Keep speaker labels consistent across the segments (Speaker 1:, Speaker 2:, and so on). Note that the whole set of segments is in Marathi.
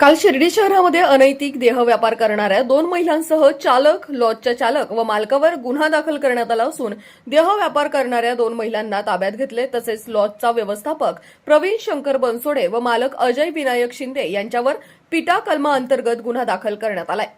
Speaker 1: काल शिर्डी शहरामध्ये अनैतिक देह व्यापार करणाऱ्या दोन महिलांसह चालक लॉजच्या चालक व मालकावर गुन्हा दाखल करण्यात आला असून देह व्यापार करणाऱ्या दोन महिलांना ताब्यात घेतले. तसेच लॉजचा व्यवस्थापक प्रवीण शंकर बनसोडे व मालक अजय विनायक शिंदे यांच्यावर पिटा कलमा अंतर्गत गुन्हा दाखल करण्यात आलाय.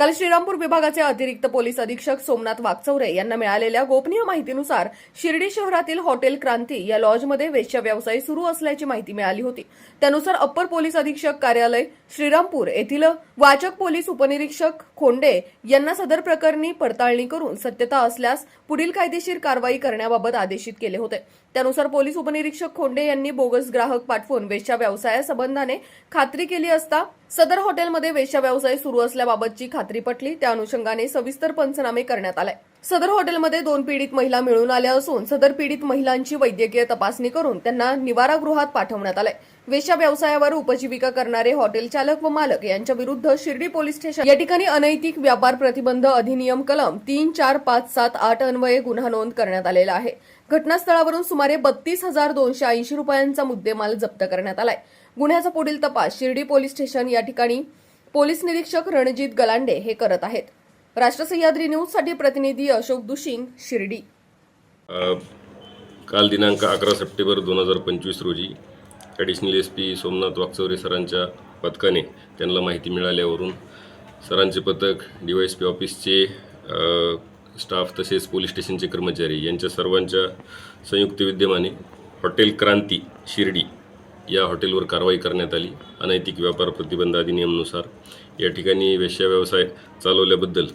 Speaker 1: काल श्रीरामपूर विभागाचे अतिरिक्त पोलीस अधीक्षक सोमनाथ वागचौरे यांना मिळालेल्या गोपनीय माहितीनुसार शिर्डी शहरातील हॉटेल क्रांती या लॉजमध्ये वेश्या व्यवसाय सुरू असल्याची माहिती मिळाली होती. त्यानुसार अप्पर पोलीस अधीक्षक कार्यालय श्रीरामपूर येथील वाचक पोलीस उपनिरीक्षक खोंडे यांना सदर प्रकरणी पडताळणी करून सत्यता असल्यास पुढील कायदेशीर कारवाई करण्याबाबत आदेशित केले होते. त्यानुसार पोलीस उपनिरीक्षक खोंडे यांनी बोगस ग्राहक पाठवून वेश्या व्यवसायासंबंधाने खात्री केली असता सदर हॉटेलमध्ये वेश्या व्यवसाय सुरू असल्याबाबतची खात्री पटली. त्या अनुषंगाने सविस्तर पंचनामे करण्यात आले. सदर हॉटेलमध्ये दोन पीडित महिला मिळून आल्या असून सदर पीडित महिलांची वैद्यकीय तपासणी करून त्यांना निवारागृहात पाठवण्यात आलंय. वेश्या व्यवसायावर उपजीविका करणारे हॉटेल चालक व मालक यांच्या विरुद्ध शिर्डी पोलीस स्टेशन या ठिकाणी अनैतिक व्यापार प्रतिबंध अधिनियम कलम तीन चार पाच सात आठ अन्वये गुन्हा नोंद करण्यात आलेला आहे. घटनास्थळावरून सुमारे बत्तीस हजार दोनशे ऐंशी रुपयांचा मुद्देमाल जप्त करण्यात आलाय. गुन्ह्याचा पुढील तपास शिर्डी पोलीस स्टेशन या ठिकाणी पोलीस निरीक्षक रणजित गलांडे हे करत आहेत. राष्ट्र सह्याद्री न्यूजसाठी प्रतिनिधी अशोक दुशिंग शिर्डी.
Speaker 2: काल दिनांक अकरा सप्टेंबर दोन हजार पंचवीस रोजी additional S P Somnath Wakchaure सरांच्या पथकाने त्यांना माहिती मिळाल्यावरून सरांचे पथक डी वाय एस पी ऑफिसचे स्टाफ तसेच पोलीस स्टेशनचे कर्मचारी यांच्या सर्वांच्या संयुक्त विद्यमाने हॉटेल क्रांती शिर्डी या हॉटेलवर कारवाई करण्यात आली. अनैतिक व्यापार प्रतिबंध अधिनियमानुसार या ठिकाणी वेश्या व्यवसाय चालवल्याबद्दल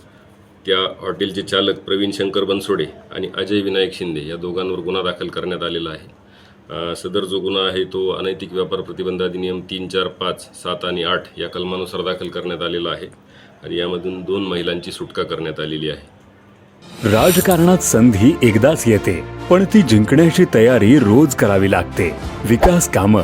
Speaker 2: त्या हॉटेलचे चालक प्रवीण शंकर बनसोडे आणि अजय विनायक शिंदे या दोघांवर गुन्हा दाखल करण्यात आलेला आहे. सदर जो गुन्हा आहे तो अनैतिक व्यापार प्रतिबंध अधिनियम तीन चार पाच सात आणि आठ या कलमानुसार दाखल करण्यात आलेला आहे आणि यामधून दोन महिलांची सुटका करण्यात आलेली आहे.
Speaker 3: राजकारणात संधी एकदाच येते पण ती जिंकण्याची तयारी रोज करावी लागते. विकास कामं